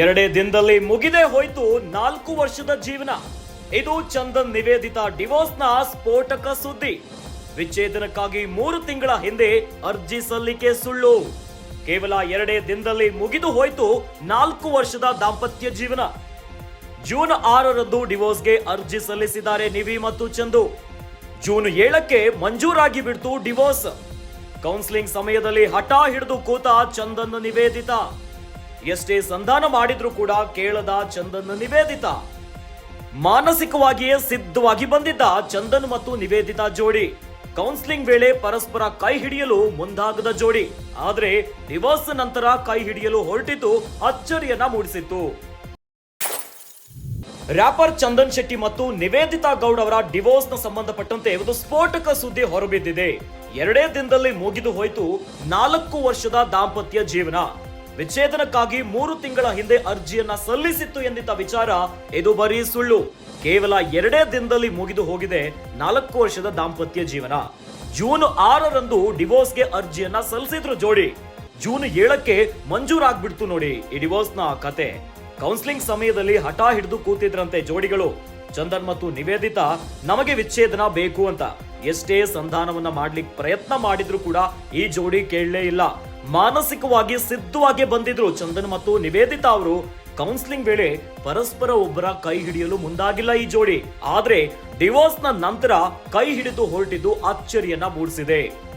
ಎರಡೇ ದಿನದಲ್ಲಿ ಮುಗಿದೇ ಹೋಯ್ತು ನಾಲ್ಕು ವರ್ಷದ ಜೀವನ. ಇದು ಚಂದನ್ ನಿವೇದಿತ ಡಿವೋರ್ಸ್ನ ಸ್ಫೋಟಕ ಸುದ್ದಿ. ವಿಚ್ಛೇದನಕ್ಕಾಗಿ ಮೂರು ತಿಂಗಳ ಹಿಂದೆ ಅರ್ಜಿ ಸಲ್ಲಿಕೆ ಸುಳ್ಳು. ಕೇವಲ ಎರಡೇ ದಿನದಲ್ಲಿ ಮುಗಿದು ಹೋಯ್ತು ನಾಲ್ಕು ವರ್ಷದ ದಾಂಪತ್ಯ ಜೀವನ. ಜೂನ್ ಆರರಂದು ಡಿವೋರ್ಸ್ಗೆ ಅರ್ಜಿ ಸಲ್ಲಿಸಿದ್ದಾರೆ ನಿವಿ ಮತ್ತು ಚಂದು. ಜೂನ್ ಏಳಕ್ಕೆ ಮಂಜೂರಾಗಿ ಬಿಡ್ತು ಡಿವೋರ್ಸ್. ಕೌನ್ಸಿಲಿಂಗ್ ಸಮಯದಲ್ಲಿ ಹಠ ಹಿಡಿದು ಕೂತ ಚಂದನ್ ನಿವೇದಿತಾ. ಎಷ್ಟೇ ಸಂಧಾನ ಮಾಡಿದ್ರೂ ಕೂಡ ಕೇಳದ ಚಂದನ್ ನಿವೇದಿತ. ಮಾನಸಿಕವಾಗಿಯೇ ಸಿದ್ಧವಾಗಿ ಬಂದಿದ್ದ ಚಂದನ್ ಮತ್ತು ನಿವೇದಿತ ಜೋಡಿ. ಕೌನ್ಸಿಲಿಂಗ್ ವೇಳೆ ಪರಸ್ಪರ ಕೈ ಹಿಡಿಯಲು ಮುಂದಾಗದ ಜೋಡಿ. ಆದರೆ ಡಿವೋರ್ಸ್ ನಂತರ ಕೈ ಹಿಡಿಯಲು ಹೊರಟಿದ್ದು ಅಚ್ಚರಿಯನ್ನ ಮೂಡಿಸಿತ್ತು. ರ್ಯಾಪರ್ ಚಂದನ್ ಶೆಟ್ಟಿ ಮತ್ತು ನಿವೇದಿತಾ ಗೌಡ್ ಅವರ ಡಿವೋರ್ಸ್ನ ಸಂಬಂಧಪಟ್ಟಂತೆ ಒಂದು ಸ್ಫೋಟಕ ಸುದ್ದಿ ಹೊರಬಿದ್ದಿದೆ. ಎರಡೇ ದಿನದಲ್ಲಿ ಮುಗಿದು ಹೋಯಿತು ನಾಲ್ಕು ವರ್ಷದ ದಾಂಪತ್ಯ ಜೀವನ. ವಿಚ್ಛೇದನಕ್ಕಾಗಿ ಮೂರು ತಿಂಗಳ ಹಿಂದೆ ಅರ್ಜಿಯನ್ನ ಸಲ್ಲಿಸಿತ್ತು ಎಂದಿದ್ದ ವಿಚಾರ ಇದು ಬರೀ ಸುಳ್ಳು. ಕೇವಲ ಎರಡೇ ದಿನದಲ್ಲಿ ಮುಗಿದು ಹೋಗಿದೆ ನಾಲ್ಕು ವರ್ಷದ ದಾಂಪತ್ಯ ಜೀವನ. ಜೂನ್ ಆರರಂದು ಡಿವೋರ್ಸ್ಗೆ ಅರ್ಜಿಯನ್ನ ಸಲ್ಲಿಸಿದ್ರು ಜೋಡಿ. ಜೂನ್ ಏಳಕ್ಕೆ ಮಂಜೂರಾಗ್ಬಿಡ್ತು ನೋಡಿ ಈ ಡಿವೋರ್ಸ್ನ ಕತೆ. ಕೌನ್ಸಿಲಿಂಗ್ ಸಮಯದಲ್ಲಿ ಹಠ ಹಿಡಿದು ಕೂತಿದ್ರಂತೆ ಜೋಡಿಗಳು. ಚಂದನ್ ಮತ್ತು ನಿವೇದಿತ ನಮಗೆ ವಿಚ್ಛೇದನ ಬೇಕು ಅಂತ ಎಷ್ಟೇ ಸಂಧಾನವನ್ನ ಮಾಡ್ಲಿಕ್ಕೆ ಪ್ರಯತ್ನ ಮಾಡಿದ್ರು ಕೂಡ ಈ ಜೋಡಿ ಕೇಳಲೇ ಇಲ್ಲ. ಮಾನಸಿಕವಾಗಿ ಸಿದ್ಧವಾಗಿ ಬಂದಿದ್ರು ಚಂದನ್ ಮತ್ತು ನಿವೇದಿತಾ ಅವರು. ಕೌನ್ಸಿಲಿಂಗ್ ವೇಳೆ ಪರಸ್ಪರ ಒಬ್ಬರ ಕೈ ಹಿಡಿಯಲು ಮುಂದಾಗಿಲ್ಲ ಈ ಜೋಡಿ. ಆದ್ರೆ ಡಿವೋರ್ಸ್ನ ನಂತರ ಕೈ ಹಿಡಿದು ಹೊರಟಿದ್ದು ಅಚ್ಚರಿಯನ್ನ ಮೂಡಿಸಿದೆ.